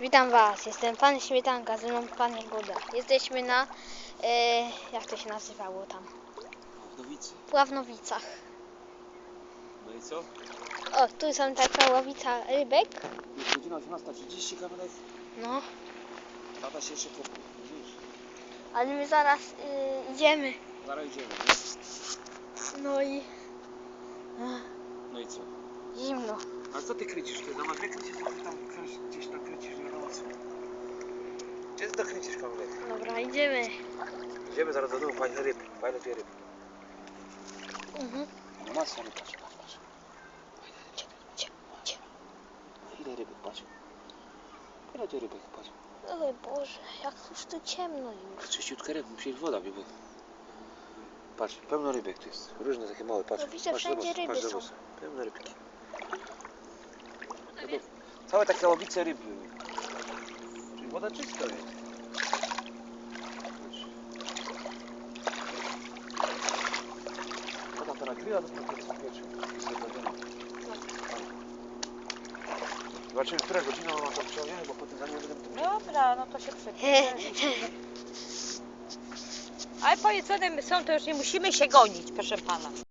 Witam Was, jestem Pan Śmietanka, ze mną Pan Jagoda. Jesteśmy na, e, jak to się nazywało tam, Wdowicy. Pławnowicach. No i co? O, tu są taka ławica rybek. Jest godzina 18.30 kawałek. No, Tata się jeszcze kopie. Widzisz? ale my zaraz e, idziemy. Zaraz idziemy, nie? No i No i co? zimno. A co ty kręcisz? Ty na ty tam gdzieś tam kręcisz, nie wiadomo co. Gdzie ty to kręcisz kawałek? Dobra, idziemy. Idziemy zaraz do domu, fajne ryby. Fajne dwie ryby. Mhm. No masa ryba, patrz, patrz. Ile ryby, patrz. Ile tu rybek, patrz. Oj Boże, jak już tu ciemno już. Czyściutka ryb, musi woda by była. Patrz, pełno rybek tu jest. Różne takie małe, patrz. No widzę, patrz, wszędzie zobacz, ryby patrz, są. zobacz. Pełno rybki. No to Całe takie łowice ryb były. Czyli woda czysta jest. Patrz. Grywa, to jest wieczór. Zobaczymy, która godzina ona to wciągnie, bo potem za nie będę... Dobra, no to się przepisze. Ale one są, to już nie musimy się gonić, proszę pana.